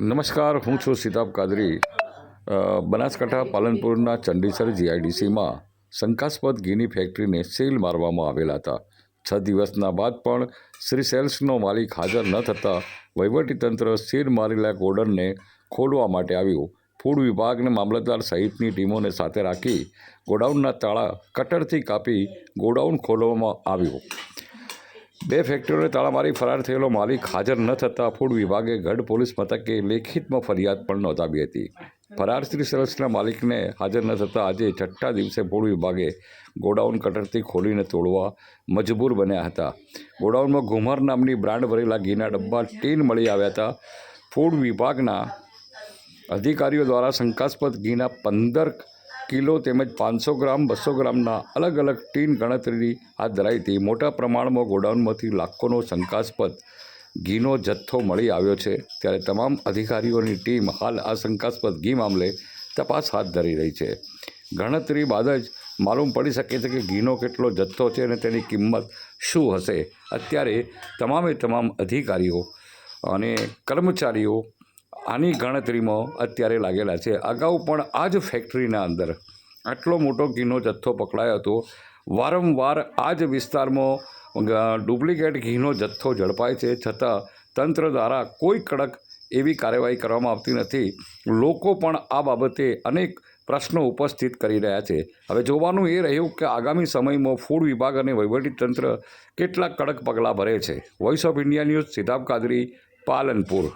નમસ્કાર, હું છું સિતાબ કાદરી. બનાસકાંઠા પાલનપુરના ચંડીસર જીઆઈડીસીમાં શંકાસ્પદ ઘીની ફેક્ટરીને સીલ મારવામાં આવેલા હતા. છ દિવસના બાદ પણ શ્રી સેલ્સનો માલિક હાજર ન થતાં વહીવટીતંત્ર સીલ મારેલા ગોડાઉનને ખોલવા માટે આવ્યું. ફૂડ વિભાગને મામલતદાર સહિતની ટીમોને સાથે રાખી ગોડાઉનના તાળા કટરથી કાપી ગોડાઉન ખોલવામાં આવ્યું. બે ફેક્ટરીઓને તાળામારી ફરાર થયેલો માલિક હાજર ન થતાં ફૂડ વિભાગે ગઢ પોલીસ મથકે લેખિતમાં ફરિયાદ પણ નોંધાવી હતી. ફરાર શ્રી સરસના માલિકને હાજર ન થતાં આજે છઠ્ઠા દિવસે ફૂડ વિભાગે ગોડાઉન કટરથી ખોલીને તોડવા મજબૂર બન્યા હતા. ગોડાઉનમાં ઘુમર નામની બ્રાન્ડ ભરેલા ઘીના ડબ્બા ટીન મળી આવ્યા હતા. ફૂડ વિભાગના અધિકારીઓ દ્વારા શંકાસ્પદ ઘીના પંદર કિલો તેમજ પાંચસો ગ્રામ, બસો ગ્રામના અલગ અલગ ટીન ગણતરીની હાથ ધરાઈથી મોટા પ્રમાણમાં ગોડાઉનમાંથી લાખોનો શંકાસ્પદ ઘીનો જથ્થો મળી આવ્યો છે. ત્યારે તમામ અધિકારીઓની ટીમ હાલ આ શંકાસ્પદ ઘી મામલે તપાસ હાથ ધરી રહી છે. ગણતરી બાદ જ માલુમ પડી શકે છે કે ઘીનો કેટલો જથ્થો છે અને તેની કિંમત શું હશે. અત્યારે તમામે તમામ અધિકારીઓ અને કર્મચારીઓ આની ગણતરીમાં અત્યારે લાગેલા છે. અગાઉ પણ આ જ ફેક્ટરીના અંદર આટલો મોટો ઘીનો જથ્થો પકડાયો હતો. વારંવાર આ જ વિસ્તારમાં ડુપ્લિકેટ ઘીનો જથ્થો ઝડપાય છે. છતાં તંત્ર દ્વારા કોઈ કડક એવી કાર્યવાહી કરવામાં આવતી નથી. લોકો પણ આ બાબતે અનેક પ્રશ્નો ઉપસ્થિત કરી રહ્યા છે. હવે જોવાનું એ રહ્યું કે આગામી સમયમાં ફૂડ વિભાગ અને વહીવટીતંત્ર કેટલા કડક પગલાં ભરે છે. Voice of India news Sitab Kadri Palanpur.